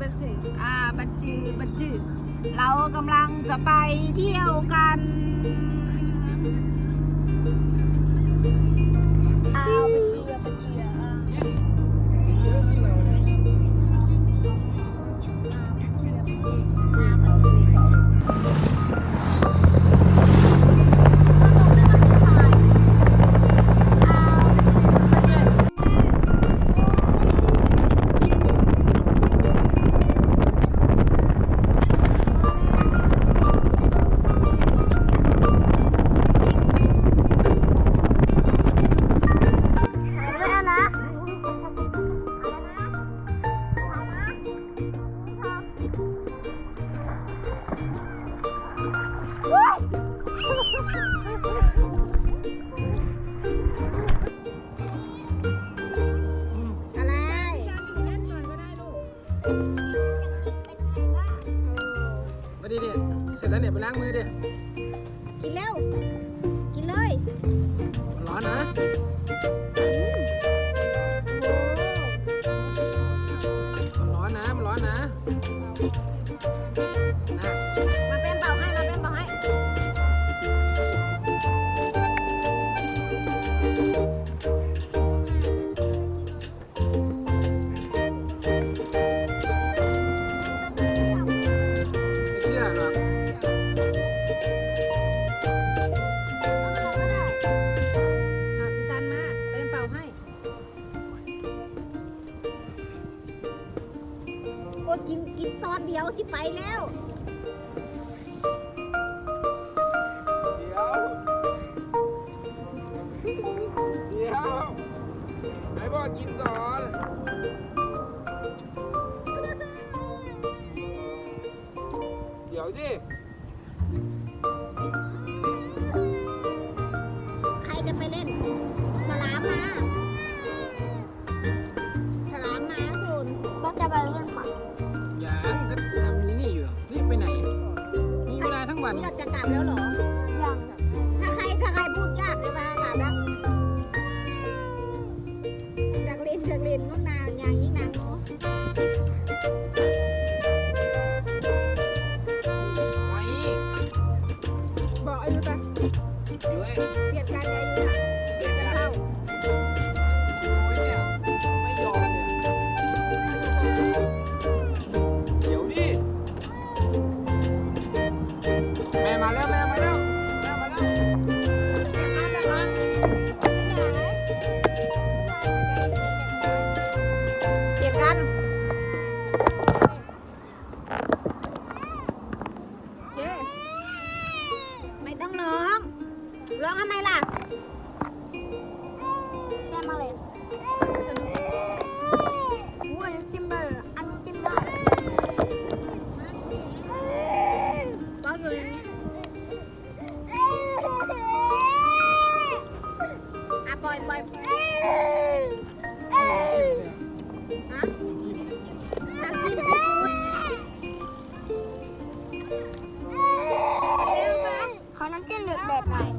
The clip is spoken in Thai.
บัจจืออ่าบัจจือบัจจือเรากำลังจะไปเที่ยวกัน มาดิเนี่ยเสร็จแล้วเนี่ยไปล้างมือดิ กินเร็ว กินเลยมันร้อนนะมันร้อนนะ มันร้อนนะนะ ก็กินกินตอนเดียวสิไปแล้วเดี๋ยวเดี๋ยวไหนบอกกินก่อนเดี๋ยวดิใครจะไปเล่น เหมืนอยากจะกลับแล้วหรอยังถ้าใครถ้าใครพูดยากจะมากลับแล้วจากลินจากลินน้องนาอย่างยิ่งนางเนาะบอกอายุไป ไม่ต้องร้อง ร้องทำไมล่ะ แบบไหน